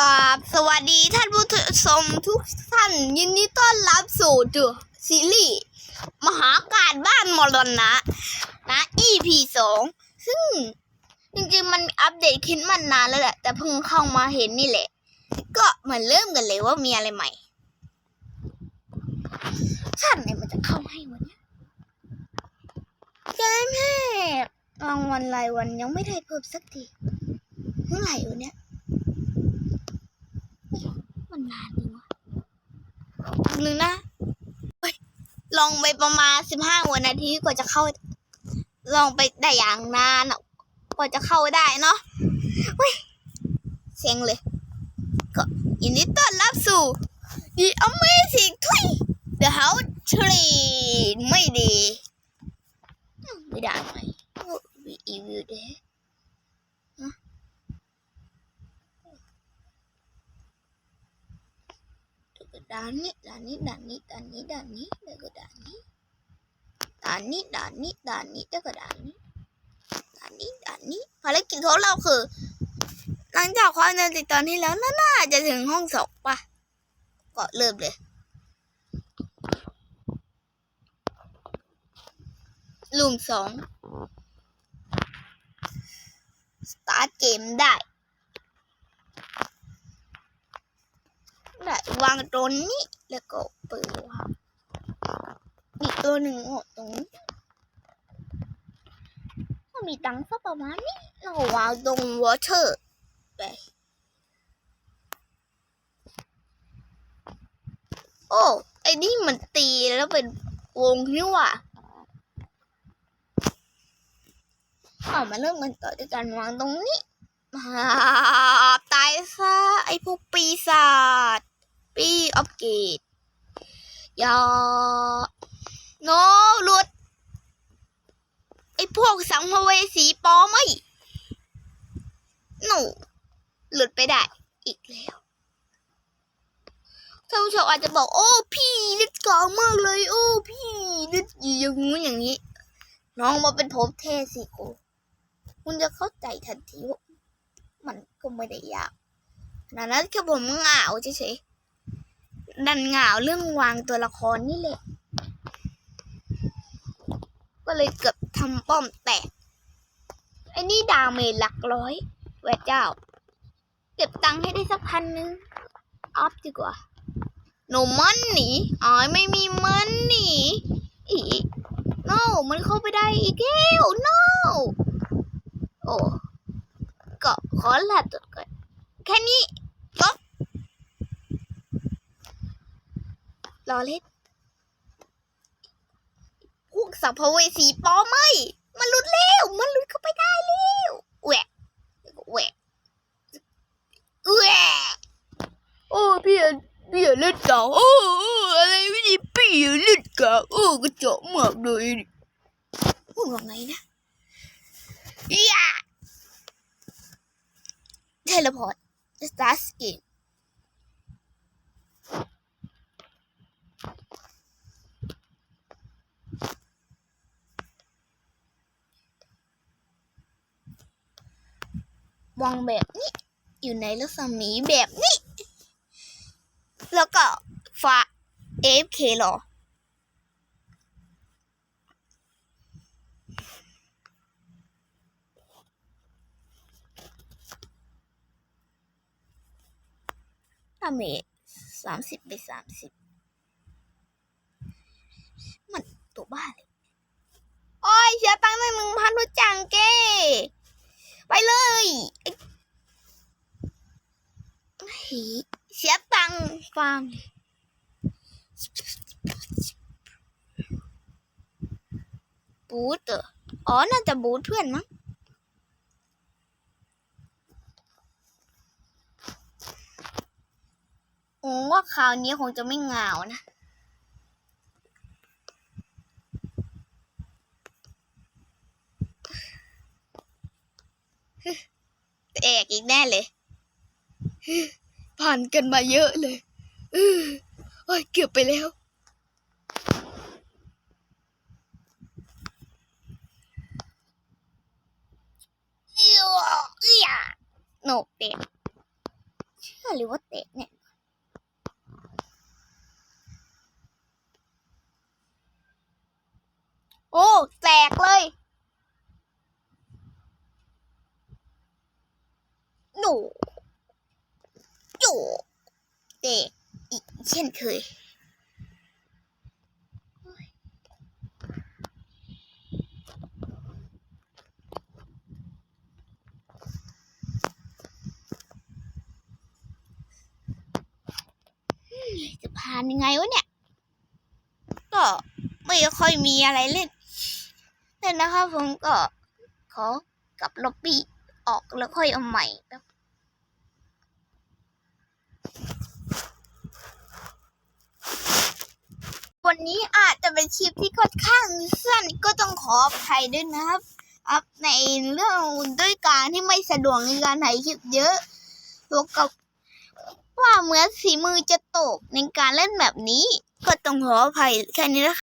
ราบสวัสดีท่านผู้ชมทุกท่าน ยินดีต้อนรับสู่ดูซีรีส์มหาการบ้านมรณะนะ EP สองซึ่ง จริงๆ มันอัปเดตขึ้นมานานแล้วแหละ แต่เพิ่งเข้ามาเห็นนี่แหละ ก็มาเริ่มกันเลยว่ามีอะไรใหม่ท่านไหนมันจะเข้าให้วันนี้แกมแม่รางวัลรายวันยังไม่ได้เพิ่มสักทีเท่าไหร่วะเนี่ย มันนานจังวะหรือนะลองไปประมาณสิบห้าวันนาทีกว่าจะเข้า ลองไปได้อย่างนานอะกว่าจะเข้าได้เนาะเฮ้ยเซ็งเลย ก็ยินดีต้อนรับสู่ The Amazing Tree The House Tree ไม่ดี ไม่ได้ไหมวีอีวิวเด้ ด่านนี้ด่านนี้ด่านนี้ด่านนี้ด่านนี้แล้วก็ด่านนี้ด่านนี้ด่านนี้ด่านนี้แล้วก็ด่านนี้ด่านนี้ด่านนี้ภารกิจของเราคือ หลังจากความเดินติดตอนที่แล้วน่าจะถึงห้องสองป่ะก็เริ่มเลยลุมสองสตาร์ทเกมได้ ได้ วางตรงนี้แล้วก็เปิดวางอีกตัวหนึ่งออกตรงนี้ถ้ามีตังค์สักประมาณนี้เราวางตรงวอเตอร์ไปโอ้ไอ้นี่มันตีแล้วเป็นวงนี่ว่าเอามาเริ่มกันต่อด้วยการวางตรงนี้มาตายซะไอ้พวกปีศาจ ปีออฟเกตอย่าโนหลุด ไอ้พวกสังเวสีปอไม่หนูหลุดไปได้ อีกแล้วท่านผู้ชมอาจจะบอก โอ้พี่เลือดกองมากเลย โอ้พี่เลือดอย่างงู้นอย่างนี้ น้องมาเป็นผมเทสิกูคุณจะเข้าใจทันทีว่ามันก็ไม่ได้ยากขนาดนั้นแค่ผมเหงาเฉยๆ ดันเหงาเรื่องวางตัวละครนี่แหละ ก็เลยเกือบทำป้อมแตก ไอ้นี่ดาเมจหลักร้อยแหวเจ้า เก็บตังค์ให้ได้สักพันนึง ออฟดีกว่าหนูมันหนีอ๋อไม่มีมันหนีอีโนมันเข้าไปได้อีกแล้วโนโอ้ก็ขอลาตัวก่อนแค่นี้จบ รอเล่นพวกสัพเวสีปอไม่ มันหลุดแล้วมันหลุดเข้าไปได้แล้วแหวะแหวะแหวะโอ้พี่อะพี่อะเล่นเก่าโอ้อะไรไม่ดีพี่อะเล่นเก่าโอ้กระจอกมากเลยพูดว่าไงนะย่าเทเลพอร์ต start game วางแบบนี้ อยู่ในลักษณะแบบนี้ แล้วก็ฝา AFK หรอดามจสามสิบไปสามสิบมันตัวบ้าเลย โอ้ยเสียตังค์หนึ่งพันรู้จังเก้ ไปเลยไอ้ เฮ้ยเสียตังค์ฟาร์มเลยบูธเหรออ๋อ น่าจะบูธเพื่อนมั้งโอ้ว่าคราวนี้คงจะไม่เหงานะแอกอีกแน่เลย ผ่านกันมาเยอะเลยเออโอ้ยเกือบไปแล้วเอี๊ยโหนกเด็กเชื่อหรือว่าเตะเนี่ยโอ้แตกเลย หนู จู่เตะอีกเช่นเคยจะผ่านยังไงวะเนี่ย ก็ไม่ค่อยมีอะไรเล่นแต่นะครับผมก็ขอกลับล็อบบี้ออกแล้วค่อยเอาใหม่แป๊บ วันนี้อาจจะเป็นคลิปที่ค่อนข้างสั้นก็ต้องขออภัยด้วยนะครับอัพในเรื่องด้วยการที่ไม่สะดวกในการถ่ายคลิปเยอะบวกกับว่าเหมือนสีมือจะตกในการเล่นแบบนี้ ก็ต้องขออภัยแค่นี้นะคะ